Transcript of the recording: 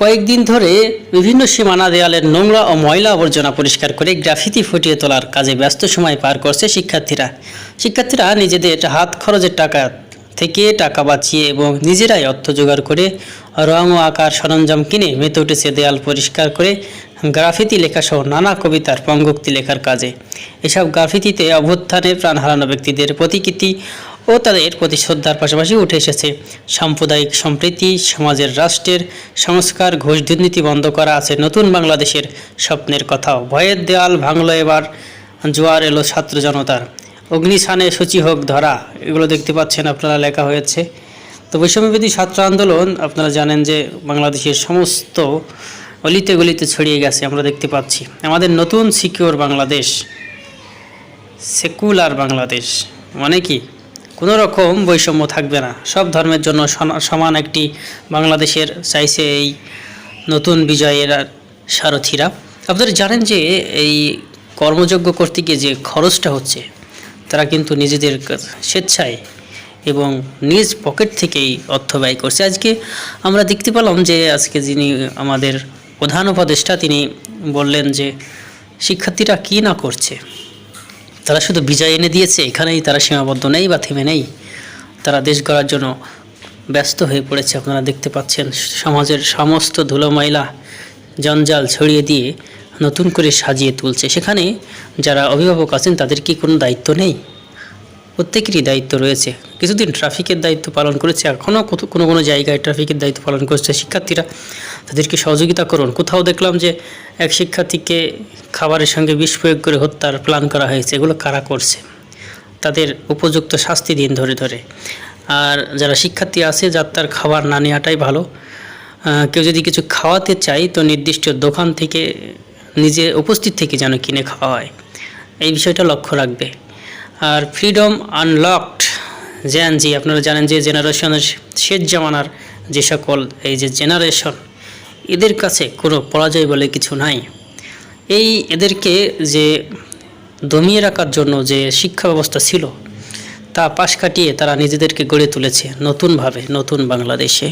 কয়েকদিন ধরে বিভিন্ন সীমানা দেয়ালের নোংরা ও ময়লা আবর্জনা পরিষ্কার করে গ্রাফিতি ফুটিয়ে তোলার কাজে ব্যস্ত সময় পার করছে শিক্ষার্থীরা। শিক্ষার্থীরা নিজেদের হাত খরচের টাকা থেকে টাকা বাঁচিয়ে এবং নিজেরাই অর্থ জোগাড় করে রং ও আকার সরঞ্জাম কিনে মেতে উঠেছে দেয়াল পরিষ্কার করে গ্রাফিতি লেখাসহ নানা কবিতার পঙ্গক্তি লেখার কাজে। এসব গ্রাফিতিতে অভ্যুত্থানের প্রাণ হারানো ব্যক্তিদের প্রতিকৃতি ও তাদের প্রতি শ্রদ্ধার পাশাপাশি উঠে এসেছে। সাম্প্রদায়িক সম্প্রীতি, সমাজের রাষ্ট্রের সংস্কার, ঘোষ দুর্নীতি বন্ধ করা আছে নতুন বাংলাদেশের স্বপ্নের কথাও। ভয়ের দেওয়াল ভাঙলো এবার, জোয়ার এলো ছাত্র জনতার। অগ্নিসানে সূচি হোক ধরা, এগুলো দেখতে পাচ্ছেন আপনারা, লেখা হয়েছে। তো বৈষম্যবিধি ছাত্র আন্দোলন, আপনারা জানেন যে বাংলাদেশের সমস্ত অলিতে গলিতে ছড়িয়ে গেছে, আমরা দেখতে পাচ্ছি। আমাদের নতুন সিকিউর বাংলাদেশ, সেকুলার বাংলাদেশ মানে কি? কোনো রকম বৈষম্য থাকবে না। সব ধর্মের জন্য সমান একটি বাংলাদেশের চাইছে এই নতুন বিজয়ের সারথীরা। আপনারা জানেন যে এই কর্মযোগ্য করতে গিয়ে যে খরচটা হচ্ছে, তারা কিন্তু নিজেদের স্বেচ্ছায় এবং নিজ পকেট থেকেই অর্থ ব্যয় করছে। আজকে আমরা দেখতে পেলাম যে আজকে যিনি আমাদের প্রধান উপদেষ্টা, তিনি বললেন যে শিক্ষার্থীরা কী না করছে। তারা শুধু বিজয় এনে দিয়েছে, এখানেই তারা সীমাবদ্ধ নেই বা থেমে নেই। তারা দেশ গড়ার জন্য ব্যস্ত হয়ে পড়েছে। আপনারা দেখতে পাচ্ছেন, সমাজের সমস্ত ধুলোময়লা, জঞ্জাল ছড়িয়ে দিয়ে নতুন করে সাজিয়ে তুলছে। সেখানে যারা অভিভাবক আছেন, তাদের কি কোনো দায়িত্ব নেই? প্রত্যেকেরই দায়িত্ব রয়েছে। কিছুদিন ট্রাফিকের দায়িত্ব পালন করেছে এখনও কোনো কোনো জায়গায় ট্রাফিকের দায়িত্ব পালন করছে শিক্ষার্থীরা। তাদেরকে সহযোগিতা করুন। কোথাও দেখলাম যে এক শিক্ষার্থীকে খাবারের সঙ্গে বিষ প্রয়োগ করে হত্যার প্ল্যান করা হয়েছে। এগুলো কারা করছে? তাদের উপযুক্ত শাস্তি দিন ধরে ধরে। আর যারা শিক্ষার্থী আছে, যার তার খাবার না নেওয়াটাই ভালো। কেউ যদি কিছু খাওয়াতে চাই তো নির্দিষ্ট দোকান থেকে, নিজে উপস্থিত থেকে যেন কিনে খাওয়া হয়। এই বিষয়টা লক্ষ্য রাখবে। আর ফ্রিডম আনলকড জ্যান জি আপনারা জানেন যে জেনারেশনের শেষ জামানার যে সকল এই যে জেনারেশন এদের কাছে কোনো পরাজয় বলে কিছু নাই। এই এদেরকে যে দমিয়ে রাখার জন্য যে শিক্ষা ব্যবস্থা ছিল, তা পাশ কাটিয়ে তারা নিজেদেরকে গড়ে তুলেছে নতুনভাবে, নতুন বাংলাদেশে।